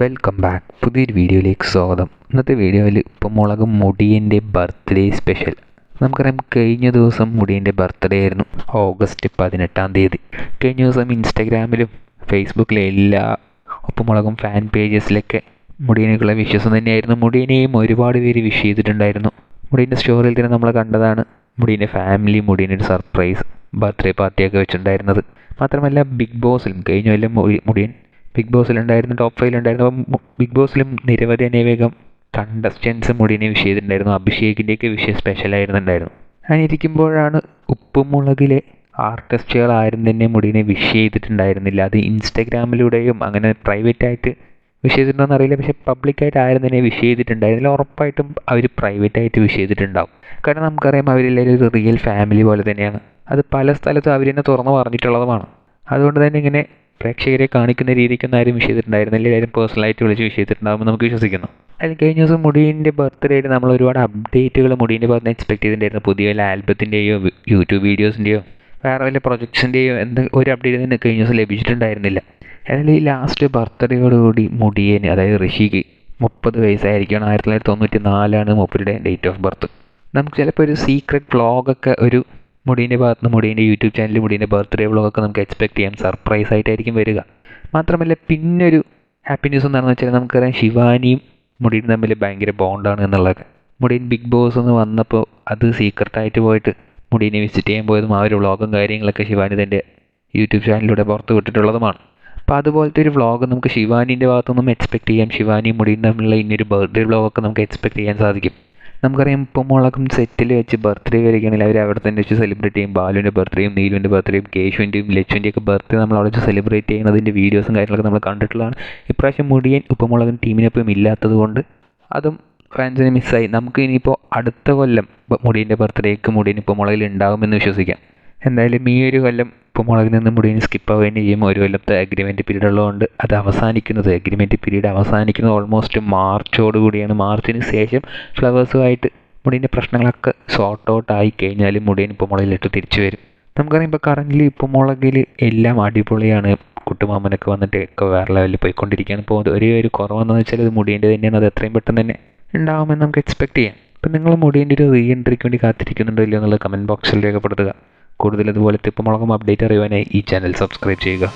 Welcome back പുതിയൊരു വീഡിയോയിലേക്ക് സ്വാഗതം. ഇന്നത്തെ വീഡിയോയിൽ ഇപ്പം മുളക് മുടിയന്റെ ബർത്ത്ഡേ സ്പെഷ്യൽ നമുക്കറിയാം കഴിഞ്ഞ ദിവസം മുടിയന്റെ ബർത്ത്ഡേ ആയിരുന്നു. ഓഗസ്റ്റ് പതിനെട്ടാം തീയതി. കഴിഞ്ഞ ദിവസം ഇൻസ്റ്റാഗ്രാമിലും ഫേസ്ബുക്കിലെ എല്ലാ ഉപ്പുമുളകും ഫാൻ പേജസിലൊക്കെ മുടിയനേക്കുള്ള വിശ്വാസം തന്നെയായിരുന്നു. മുടിയനെയും ഒരുപാട് പേര് വിഷ് ചെയ്തിട്ടുണ്ടായിരുന്നു. മുടിയന്റെ സ്റ്റോറിയിൽ തന്നെ നമ്മൾ കണ്ടതാണ് മുടിയന്റെ ഫാമിലി മുടിയന്റെ ഒരു സർപ്രൈസ് ബർത്ത്ഡേ പാർട്ടിയൊക്കെ വെച്ചിട്ടുണ്ടായിരുന്നത്. മാത്രമല്ല ബിഗ് ബോസിലും കഴിഞ്ഞ കൊല്ലം മുടിയൻ ബിഗ് ബോസിലുണ്ടായിരുന്നു ടോപ്പ് ഫൈവിലുണ്ടായിരുന്നു അപ്പം ബിഗ് ബോസിലും നിരവധി അനേകം കണ്ടസ്റ്റൻസ് മുടിനെ വിഷ് ചെയ്തിട്ടുണ്ടായിരുന്നു. അഭിഷേകിന്റെയൊക്കെ വിഷയം സ്പെഷ്യലായിരുന്നുണ്ടായിരുന്നു അങ്ങനെ ഇരിക്കുമ്പോഴാണ് ഉപ്പുമുളകിലെ ആർട്ടിസ്റ്റുകൾ ആരും തന്നെ മുടിനെ വിഷ് ചെയ്തിട്ടുണ്ടായിരുന്നില്ല. അത് ഇൻസ്റ്റഗ്രാമിലൂടെയും അങ്ങനെ പ്രൈവറ്റായിട്ട് വിഷ് ചെയ്തിട്ടുണ്ടോ അറിയില്ല. പക്ഷേ പബ്ലിക്കായിട്ട് ആരും തന്നെ വിഷ് ചെയ്തിട്ടുണ്ടായിരുന്നില്ല. ഉറപ്പായിട്ടും അവർ പ്രൈവറ്റായിട്ട് വിഷ് ചെയ്തിട്ടുണ്ടാവും. കാരണം നമുക്കറിയാം അവരെല്ലാവരും ഒരു റിയൽ ഫാമിലി പോലെ തന്നെയാണ്. അത് പല സ്ഥലത്തും അവർ തന്നെ തുറന്ന് പറഞ്ഞിട്ടുള്ളതുമാണ്. അതുകൊണ്ട് തന്നെ ഇങ്ങനെ പ്രേക്ഷകരെ കാണിക്കുന്ന രീതിക്കൊന്നും ആരും വിഷ് ചെയ്തിട്ടുണ്ടായിരുന്നില്ല. എല്ലാവരും പേഴ്സണലായിട്ട് വിളിച്ച് വിഷ് നമുക്ക് വിശ്വസിക്കുന്നു. അതിൽ കഴിഞ്ഞ ദിവസം മുടീന്റെ ബർത്ത്ഡേ നമ്മൾ ഒരുപാട് അപ്ഡേറ്റുകൾ മുടീന്റെ ഭാഗത്ത് എക്സ്പെക്ട് ചെയ്തിട്ടുണ്ടായിരുന്നു. പുതിയ വല്ല ആൽബത്തിന്റെയോ യൂട്യൂബ് വീഡിയോസിന്റെയോ വേറെ വല്ല പ്രൊജക്ട്സിന്റെയോ എന്ത് ഒരു അപ്ഡേറ്റ് തന്നെ കഴിഞ്ഞ ദിവസം ലഭിച്ചിട്ടുണ്ടായിരുന്നില്ല. എന്നാൽ ഈ ലാസ്റ്റ് ബർത്ത്ഡേയോടുകൂടി മുടിയന് അതായത് ഋഷിക്ക് മുപ്പത് വയസ്സായിരിക്കണം ആയിരത്തി തൊള്ളായിരത്തി തൊണ്ണൂറ്റി നാലാണ് മുപ്പരുടെ ഡേറ്റ് ഓഫ് ബർത്ത് നമുക്ക് ചിലപ്പോൾ ഒരു സീക്രട്ട് വ്ളോഗൊക്കെ ഒരു മുടീന്റെ ഭാഗത്ത് നിന്ന് മുടീന്റെ യൂട്യൂബ് ചാനലിൽ മുടീന്റെ ബർത്ത്ഡേ വ്ളോഗൊക്കെ നമുക്ക് എക്സ്പെക്ട് ചെയ്യാം. സർപ്രൈസ് ആയിട്ടായിരിക്കും വരിക. മാത്രമല്ല പിന്നൊരു ഹാപ്പി ന്യൂസ് എന്താണെന്ന് വെച്ചാൽ നമുക്കറിയാം ശിവാനിയും മുടിയും തമ്മിൽ ഭയങ്കര ബോണ്ടാണ് എന്നുള്ളതൊക്കെ മുടിയൻ ബിഗ് ബോസ് എന്ന് വന്നപ്പോൾ അത് സീക്രട്ടായിട്ട് പോയിട്ട് മുടീനെ വിസിറ്റ് ചെയ്യാൻ പോയതും ആ ഒരു വ്ളോഗും കാര്യങ്ങളൊക്കെ ശിവാനി തന്റെ യൂട്യൂബ് ചാനലിലൂടെ പുറത്ത് വിട്ടിട്ടുള്ളതുമാണ്. അപ്പോൾ അതുപോലത്തെ ഒരു വ്ളോഗ് നമുക്ക് ശിവാനിന്റെ ഭാഗത്തുനിന്നും എക്സ്പെക്ട് ചെയ്യാം. ശിവാനിയും മുടിയും തമ്മിലുള്ള ഇനിയൊരു ബർത്ത്ഡേ വ്ളോഗൊക്കെ നമുക്ക് എക്സ്പെക്ട് ചെയ്യാൻ സാധിക്കും. നമുക്കറിയാം ഇപ്പം മുളകും സെറ്റിൽ വെച്ച് ബർത്ത്ഡേ വരികയാണെങ്കിൽ അവർ അവിടെ തന്നെ വെച്ച് സെലിബ്രേറ്റ് ചെയ്യും. ബാലുവിന്റെ ബർത്ത്ഡേയും നീലുവിന്റെ ബർത്ത്ഡേയും കേശുവിന്റെയും ലച്ചുവിന്റെയും ഒക്കെ ബർത്ത്ഡേ നമ്മൾ അവിടെ വെച്ച് സെലിബ്രേറ്റ് ചെയ്യുന്നതിന്റെ വീഡിയോസും കാര്യങ്ങളൊക്കെ നമ്മൾ കണ്ടിട്ടുള്ളതാണ്. ഇപ്രാവശ്യം മുടിയൻ ഉപ്പമുളകൻ ടീമിനൊപ്പം ഇല്ലാത്തത് കൊണ്ട് അതും ഫാൻസിന് മിസ്സായി നമുക്ക് ഇനിയിപ്പോൾ അടുത്ത കൊല്ലം മുടിയന്റെ ബർത്ത്ഡേക്ക് മുടിയൻ ഉപ്പമുളകിൽ ഉണ്ടാകുമെന്ന് വിശ്വസിക്കാം. എന്തായാലും ഈ ഒരു കൊല്ലം ഉപ്പുമുളകിൽ നിന്ന് മുടിയൻ സ്കിപ്പ് ആവുകയും ചെയ്യും. ഒരു കൊല്ലത്തെ അഗ്രിമെന്റ് പീരീഡ് ഉള്ളതുകൊണ്ട് അത് അവസാനിക്കുന്നത്. അഗ്രിമെന്റ് പീരീഡ് അവസാനിക്കുന്നത് ഓൾമോസ്റ്റ് മാർച്ചോട് കൂടിയാണ്. മാർച്ചിന് ശേഷം ഫ്ലവേഴ്സുമായിട്ട് മുടീന്റെ പ്രശ്നങ്ങളൊക്കെ സോർട്ട് ഔട്ട് ആയി കഴിഞ്ഞാൽ മുടിയൻ ഉപ്പുമുളകിലിട്ട് തിരിച്ചു വരും. നമുക്കറിയാം ഇപ്പോൾ കറന്റ് ഉപ്പുമുളകിൽ എല്ലാം അടിപൊളിയാണ്. കുട്ടുമാമനൊക്കെ വന്നിട്ട് ഒക്കെ വേറെ ലെവലിൽ പോയിക്കൊണ്ടിരിക്കുകയാണ്. ഇപ്പോൾ ഒരേ ഒരു കുറവെന്ന് വെച്ചാൽ അത് മുടിയന്റെ തന്നെയാണ്. അത് എത്രയും പെട്ടെന്ന് തന്നെ ഉണ്ടാകുമെന്ന് നമുക്ക് എക്സ്പെക്ട് ചെയ്യാം. അപ്പം നിങ്ങൾ മുടിയന്റെ ഒരു റീ എൻട്രിക്ക് വേണ്ടി കാത്തിരിക്കുന്നുണ്ടോ ഇല്ലയോ എന്നുള്ളത് കമന്റ് ബോക്സിൽ രേഖപ്പെടുത്തുക. കൂടുതൽ ഇതുപോലത്തെ ഇപ്പം മുളകും അപ്ഡേറ്റ് അറിയുവാനായി ഈ ചാനൽ സബ്സ്ക്രൈബ് ചെയ്യുക.